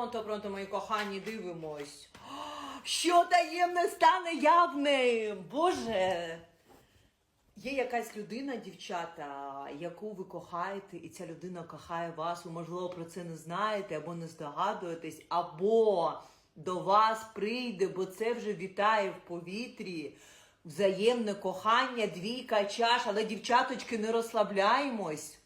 Пронто, пронто, мої кохані, дивимось. Що таємне стане явним? Боже. Є якась людина, дівчата, яку ви кохаєте, і ця людина кохає вас. Ви, можливо, про це не знаєте, або не здогадуєтесь, або до вас прийде, бо це вже вітає в повітрі. Взаємне кохання, двійка чаш, але дівчаточки, не розслабляємось.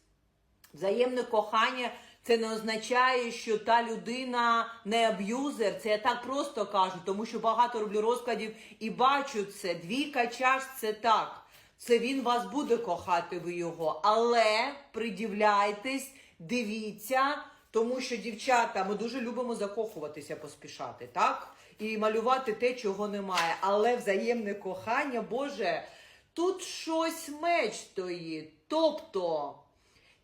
Взаємне кохання це не означає, що та людина не аб'юзер. Це я так просто кажу, тому що багато роблю розкладів і бачу це. Двійка чаш це так. Це він вас буде кохати, ви його. Але придивляйтесь, дивіться, тому що дівчата, ми дуже любимо закохуватися, поспішати, так? І малювати те, чого немає. Але взаємне кохання, Боже, тут щось меч стоїть. Тобто.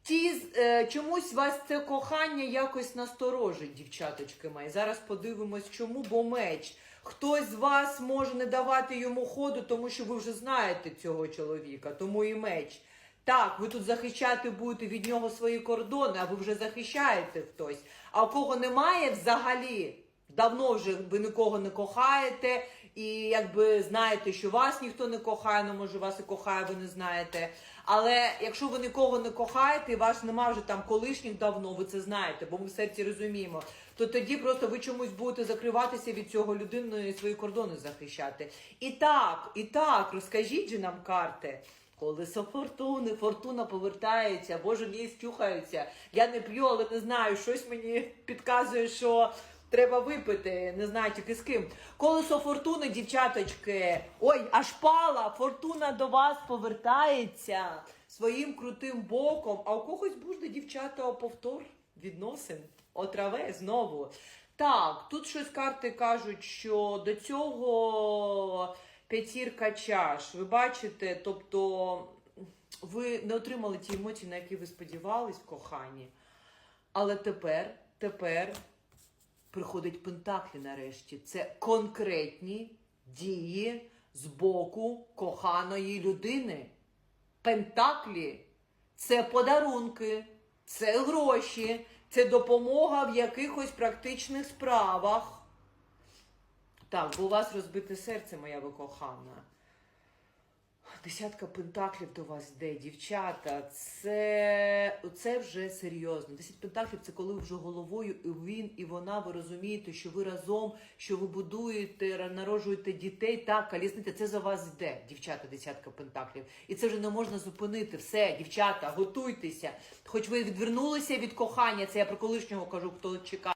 Ті е, чомусь вас це кохання якось насторожить, дівчаточки мої. Зараз подивимось, чому, бо меч. Хтось з вас може не давати йому ходу, тому що ви вже знаєте цього чоловіка, тому і меч. Так, ви тут захищати будете від нього свої кордони, а ви вже захищаєте хтось. А у кого немає взагалі, давно вже ви нікого не кохаєте, і якби знаєте, що вас ніхто не кохає, ну може вас і кохає, ви не знаєте. Але якщо ви нікого не кохаєте, і вас нема вже там колишніх давно, ви це знаєте, бо ми в серці розуміємо, то тоді просто ви чомусь будете закриватися від цього людини і свої кордони захищати. І так, і так, розкажіть же нам карти. Колесо фортуни, фортуна повертається, боже, мені стюхаються. Я не п'ю, але не знаю, щось мені підказує, що треба випити, не знаю тільки з ким. Колесо фортуни, дівчаточки. Ой, аж пала, фортуна до вас повертається своїм крутим боком. А у когось буде, дівчата, повтор відносин. Отраве знову. Так, тут щось карти кажуть, що до цього п'ятірка чаш. Ви бачите, тобто ви не отримали ті емоції, на які ви сподівались в коханні. Але тепер, тепер приходить Пентаклі нарешті. Це конкретні дії з боку коханої людини. Пентаклі це подарунки, це гроші, це допомога в якихось практичних справах. Так, бо у вас розбите серце, моя ви кохана. Десятка пентаклів до вас йде, дівчата. Це, це вже серйозно. Десять пентаклів це коли вже головою і він, і вона. Ви розумієте, що ви разом, що ви будуєте, народжуєте дітей. Так, колісниця, це за вас йде, дівчата, десятка пентаклів. І це вже не можна зупинити. Все, дівчата, готуйтеся. Хоч ви відвернулися від кохання, це я про колишнього кажу, хто чекає.